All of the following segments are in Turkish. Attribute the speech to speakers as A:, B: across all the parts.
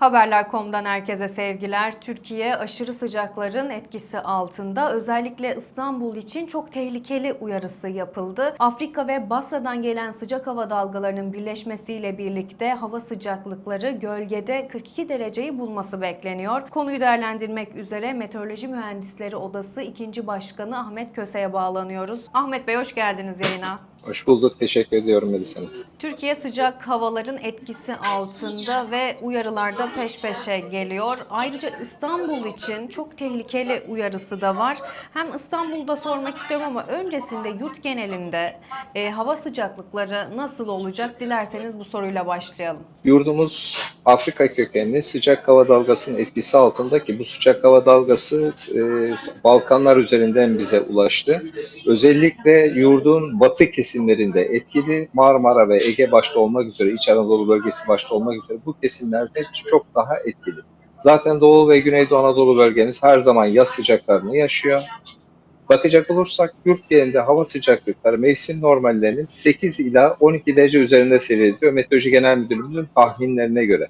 A: Haberler.com'dan herkese sevgiler. Türkiye aşırı sıcakların etkisi altında. Özellikle İstanbul için çok tehlikeli uyarısı yapıldı. Afrika ve Basra'dan gelen sıcak hava dalgalarının birleşmesiyle birlikte hava sıcaklıkları gölgede 42 dereceyi bulması bekleniyor. Konuyu değerlendirmek üzere Meteoroloji Mühendisleri Odası 2. Başkanı Ahmet Köse'ye bağlanıyoruz. Ahmet Bey hoş geldiniz yayına.
B: Hoş bulduk. Teşekkür ediyorum Melis Hanım.
A: Türkiye sıcak havaların etkisi altında ve uyarılar da peş peşe geliyor. Ayrıca İstanbul için çok tehlikeli uyarısı da var. Hem İstanbul'da sormak istiyorum ama öncesinde yurt genelinde e, hava sıcaklıkları nasıl olacak? Dilerseniz bu soruyla başlayalım.
B: Yurdumuz Afrika kökenli sıcak hava dalgasının etkisi altında ki bu sıcak hava dalgası e, Balkanlar üzerinden bize ulaştı. Özellikle yurdun batı kesimlerinde etkili Marmara ve Ege başta olmak üzere İç Anadolu bölgesi başta olmak üzere bu kesimlerde çok daha etkili. Zaten Doğu ve Güneydoğu Anadolu bölgemiz her zaman yaz sıcaklarını yaşıyor. Bakacak olursak yurt genelinde hava sıcaklıkları mevsim normallerinin 8 ila 12 derece üzerinde seyrediyor Meteoroloji Genel Müdürlüğümüzün tahminlerine göre.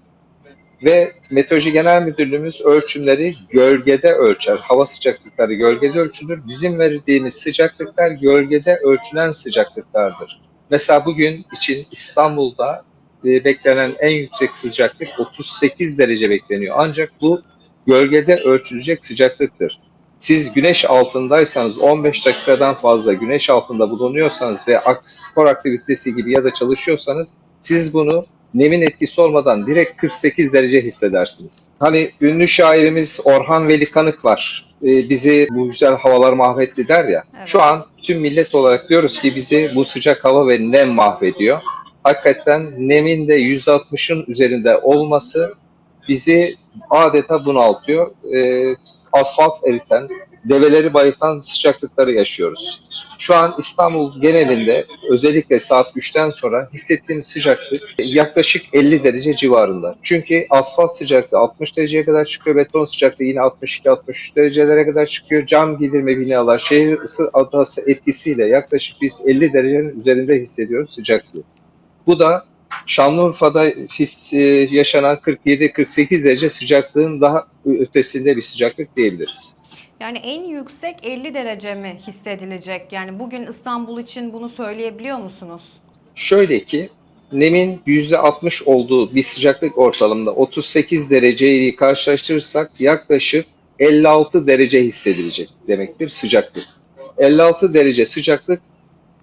B: Ve Meteoroloji Genel Müdürlüğümüz ölçümleri gölgede ölçer. Hava sıcaklıkları gölgede ölçülür. Bizim verdiğimiz sıcaklıklar gölgede ölçülen sıcaklıklardır. Mesela bugün için İstanbul'da e, beklenen en yüksek sıcaklık 38 derece bekleniyor. Ancak bu gölgede ölçülecek sıcaklıktır. Siz güneş altındaysanız 15 dakikadan fazla güneş altında bulunuyorsanız ve spor aktivitesi gibi ya da çalışıyorsanız siz bunu nemin etkisi olmadan direkt 48 derece hissedersiniz. Hani ünlü şairimiz Orhan Veli Kanık var. Ee, bizi bu güzel havalar mahvetti der ya.
A: Evet.
B: Şu an tüm millet olarak diyoruz ki bizi bu sıcak hava ve nem mahvediyor. Hakikaten nemin de %60'ın üzerinde olması bizi adeta bunaltıyor. Ee, asfalt eriten, develeri bayıltan sıcaklıkları yaşıyoruz. Şu an İstanbul genelinde özellikle saat 3'ten sonra hissettiğimiz sıcaklık yaklaşık 50 derece civarında. Çünkü asfalt sıcaklığı 60 dereceye kadar çıkıyor, beton sıcaklığı yine 62-63 derecelere kadar çıkıyor. Cam giydirme binalar, şehir ısı adası etkisiyle yaklaşık biz 50 derecenin üzerinde hissediyoruz sıcaklığı. Bu da Şanlıurfa'da his, e, yaşanan 47-48 derece sıcaklığın daha ötesinde bir sıcaklık diyebiliriz.
A: Yani en yüksek 50 derece mi hissedilecek? Yani bugün İstanbul için bunu söyleyebiliyor musunuz?
B: Şöyle ki nemin %60 olduğu bir sıcaklık ortalımda 38 dereceyi karşılaştırırsak yaklaşık 56 derece hissedilecek demektir sıcaklık. 56 derece sıcaklık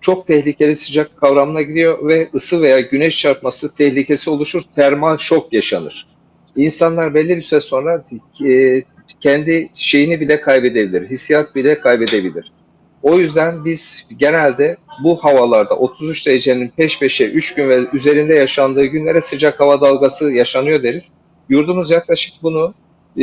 B: çok tehlikeli sıcak kavramına giriyor ve ısı veya güneş çarpması tehlikesi oluşur, termal şok yaşanır. İnsanlar belli bir süre sonra e, kendi şeyini bile kaybedebilir, hissiyat bile kaybedebilir. O yüzden biz genelde bu havalarda 33 derecenin peş peşe 3 gün ve üzerinde yaşandığı günlere sıcak hava dalgası yaşanıyor deriz. Yurdumuz yaklaşık bunu e,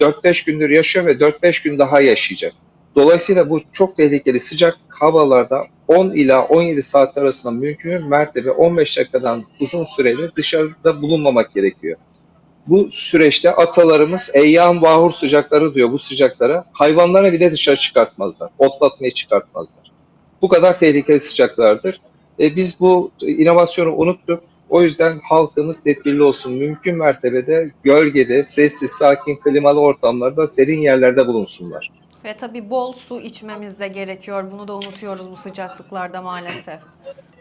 B: 4-5 gündür yaşıyor ve 4-5 gün daha yaşayacak. Dolayısıyla bu çok tehlikeli sıcak havalarda 10 ila 17 saatler arasında mümkün mertebe 15 dakikadan uzun süreli dışarıda bulunmamak gerekiyor. Bu süreçte atalarımız eyyam vahur sıcakları diyor bu sıcaklara. Hayvanları bile dışarı çıkartmazlar. Otlatmayı çıkartmazlar. Bu kadar tehlikeli sıcaklardır. E, biz bu inovasyonu unuttuk. O yüzden halkımız tedbirli olsun. Mümkün mertebede gölgede, sessiz, sakin, klimalı ortamlarda, serin yerlerde bulunsunlar.
A: Ve tabii bol su içmemiz de gerekiyor. Bunu da unutuyoruz bu sıcaklıklarda maalesef.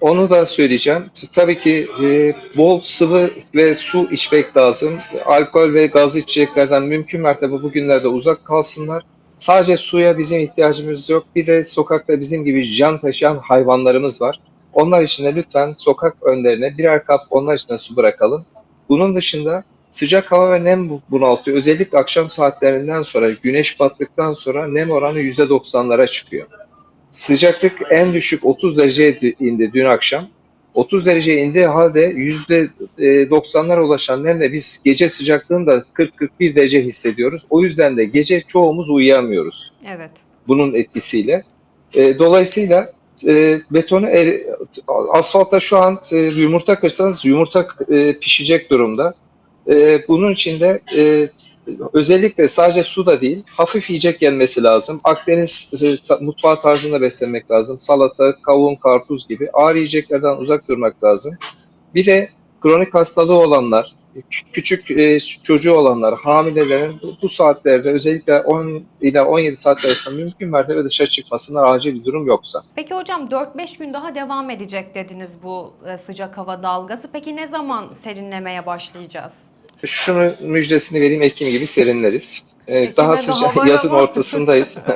B: Onu da söyleyeceğim. Tabii ki e, bol sıvı ve su içmek lazım. Alkol ve gazlı içeceklerden mümkün mertebe bugünlerde uzak kalsınlar. Sadece suya bizim ihtiyacımız yok. Bir de sokakta bizim gibi can taşıyan hayvanlarımız var. Onlar için de lütfen sokak önlerine birer kap onlar için de su bırakalım. Bunun dışında sıcak hava ve nem bu- bunaltıyor. Özellikle akşam saatlerinden sonra, güneş battıktan sonra nem oranı %90'lara çıkıyor. Sıcaklık en düşük 30 dereceye indi dün akşam. 30 dereceye indiği halde %90'lara ulaşan nemle biz gece sıcaklığında 40-41 derece hissediyoruz. O yüzden de gece çoğumuz uyuyamıyoruz
A: Evet.
B: bunun etkisiyle. E, dolayısıyla e, betonu asfalta şu an e, yumurta kırsanız yumurta e, pişecek durumda. E, bunun için de e, özellikle sadece su da değil, hafif yiyecek yenmesi lazım. Akdeniz e, mutfağı tarzında beslenmek lazım. Salata, kavun, karpuz gibi ağır yiyeceklerden uzak durmak lazım. Bir de kronik hastalığı olanlar, kü- küçük e, çocuğu olanlar, hamilelerin bu, bu saatlerde özellikle 10 ile 17 saat arasında mümkün mertebe dışarı çıkmasınlar acil bir durum yoksa.
A: Peki hocam 4-5 gün daha devam edecek dediniz bu e, sıcak hava dalgası. Peki ne zaman serinlemeye başlayacağız?
B: Şunu müjdesini vereyim Ekim gibi serinleriz. Ee, daha sıcak
A: var
B: yazın
A: ama.
B: ortasındayız.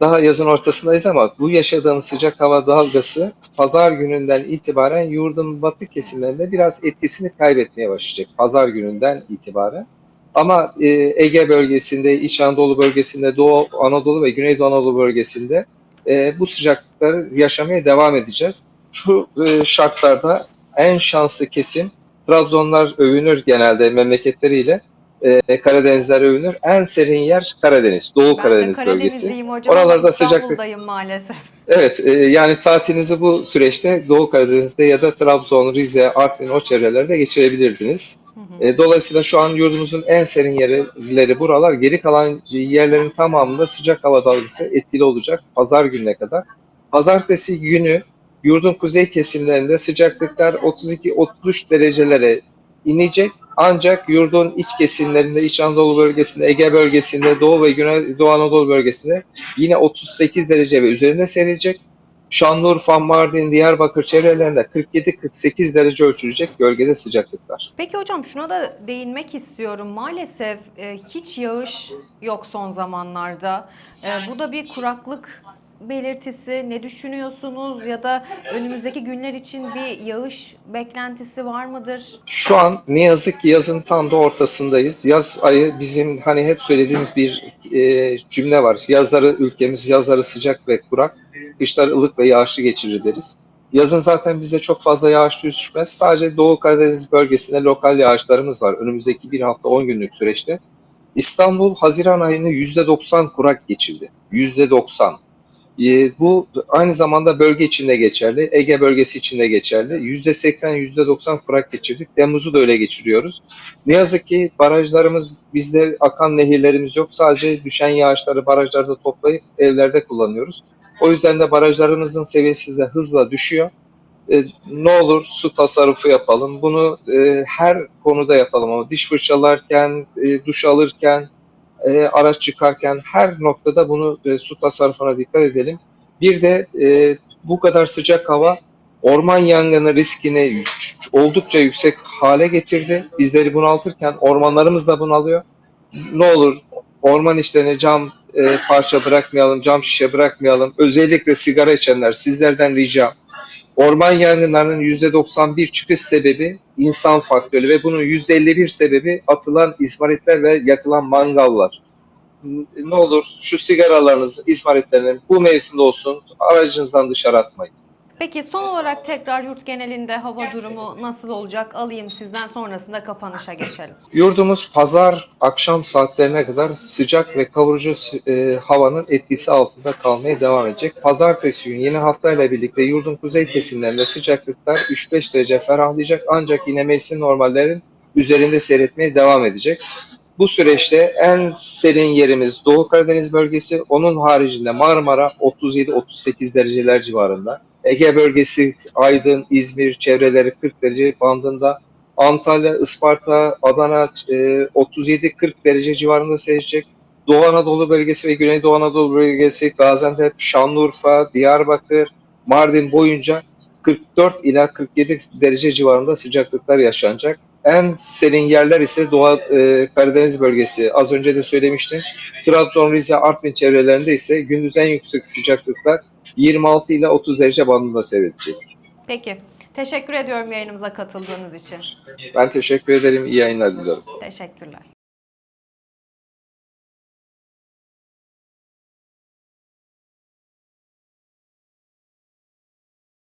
B: Daha yazın ortasındayız ama bu yaşadığımız sıcak hava dalgası pazar gününden itibaren yurdun batı kesimlerinde biraz etkisini kaybetmeye başlayacak. Pazar gününden itibaren. Ama e, Ege bölgesinde, İç Anadolu bölgesinde, Doğu Anadolu ve Güneydoğu Anadolu bölgesinde e, bu sıcaklıkları yaşamaya devam edeceğiz. Şu e, şartlarda en şanslı kesim Trabzonlar övünür genelde memleketleriyle. E, Karadenizler övünür. En serin yer Karadeniz, Doğu
A: Ben de
B: Karadeniz bölgesi.
A: Karadenizliyim hocam
B: Oralarda sıcaklık-
A: maalesef.
B: Evet, e, yani tatilinizi bu süreçte Doğu Karadeniz'de ya da Trabzon, Rize, Artvin o çevrelerde geçirebilirdiniz.
A: Hı hı.
B: E, dolayısıyla şu an yurdumuzun en serin yerleri buralar. Geri kalan yerlerin tamamında sıcak hava dalgası etkili olacak pazar gününe kadar. Pazartesi günü yurdun kuzey kesimlerinde sıcaklıklar 32-33 derecelere inecek. Ancak yurdun iç kesimlerinde, İç Anadolu bölgesinde, Ege bölgesinde, Doğu ve Güneydoğu Anadolu bölgesinde yine 38 derece ve üzerinde seyredecek. Şanlıurfa, Mardin, Diyarbakır çevrelerinde 47-48 derece ölçülecek gölgede sıcaklıklar.
A: Peki hocam şuna da değinmek istiyorum. Maalesef e, hiç yağış yok son zamanlarda. E, bu da bir kuraklık belirtisi. Ne düşünüyorsunuz ya da önümüzdeki günler için bir yağış beklentisi var mıdır?
B: Şu an ne yazık ki yazın tam da ortasındayız. Yaz ayı bizim hani hep söylediğimiz bir e, cümle var. Yazları ülkemiz yazları sıcak ve kurak, kışları ılık ve yağışlı geçirir deriz. Yazın zaten bizde çok fazla yağış düşmez. Sadece Doğu Karadeniz bölgesinde lokal yağışlarımız var. Önümüzdeki bir hafta 10 günlük süreçte. İstanbul Haziran ayını %90 kurak geçirdi. %90. E, Bu aynı zamanda bölge içinde geçerli, Ege bölgesi içinde geçerli. %80, %90 kurak geçirdik. Temmuz'u da öyle geçiriyoruz. Ne yazık ki barajlarımız, bizde akan nehirlerimiz yok. Sadece düşen yağışları barajlarda toplayıp evlerde kullanıyoruz. O yüzden de barajlarımızın seviyesi de hızla düşüyor. E, ne olur su tasarrufu yapalım. Bunu e, her konuda yapalım ama diş fırçalarken, e, duş alırken, e, araç çıkarken her noktada bunu e, su tasarrufuna dikkat edelim. Bir de e, bu kadar sıcak hava orman yangını riskini oldukça yüksek hale getirdi. Bizleri bunaltırken ormanlarımız da bunalıyor. Ne olur orman işlerine cam e, parça bırakmayalım, cam şişe bırakmayalım. Özellikle sigara içenler sizlerden ricam. Orman yangınlarının %91 çıkış sebebi insan faktörü ve bunun %51 sebebi atılan izmaritler ve yakılan mangallar. Ne olur şu sigaralarınızı, izmaritlerini bu mevsimde olsun aracınızdan dışarı atmayın.
A: Peki son olarak tekrar yurt genelinde hava durumu nasıl olacak? Alayım sizden sonrasında kapanışa geçelim.
B: Yurdumuz pazar akşam saatlerine kadar sıcak ve kavurucu e, havanın etkisi altında kalmaya devam edecek. Pazartesi günü yeni haftayla birlikte yurdun kuzey kesimlerinde sıcaklıklar 3-5 derece ferahlayacak ancak yine mevsim normallerin üzerinde seyretmeye devam edecek. Bu süreçte en serin yerimiz Doğu Karadeniz bölgesi, onun haricinde Marmara 37-38 dereceler civarında. Ege bölgesi, Aydın, İzmir çevreleri 40 derece bandında. Antalya, Isparta, Adana e, 37-40 derece civarında seyredecek. Doğu Anadolu bölgesi ve Güneydoğu Anadolu bölgesi, Gaziantep, Şanlıurfa, Diyarbakır, Mardin boyunca 44 ila 47 derece civarında sıcaklıklar yaşanacak. En serin yerler ise Doğu e, Karadeniz bölgesi. Az önce de söylemiştim. Trabzon, Rize, Artvin çevrelerinde ise gündüz en yüksek sıcaklıklar 26 ile 30 derece bandında seyredecek.
A: Peki. Teşekkür ediyorum yayınımıza katıldığınız için.
B: Ben teşekkür ederim. İyi yayınlar diliyorum.
A: Teşekkürler.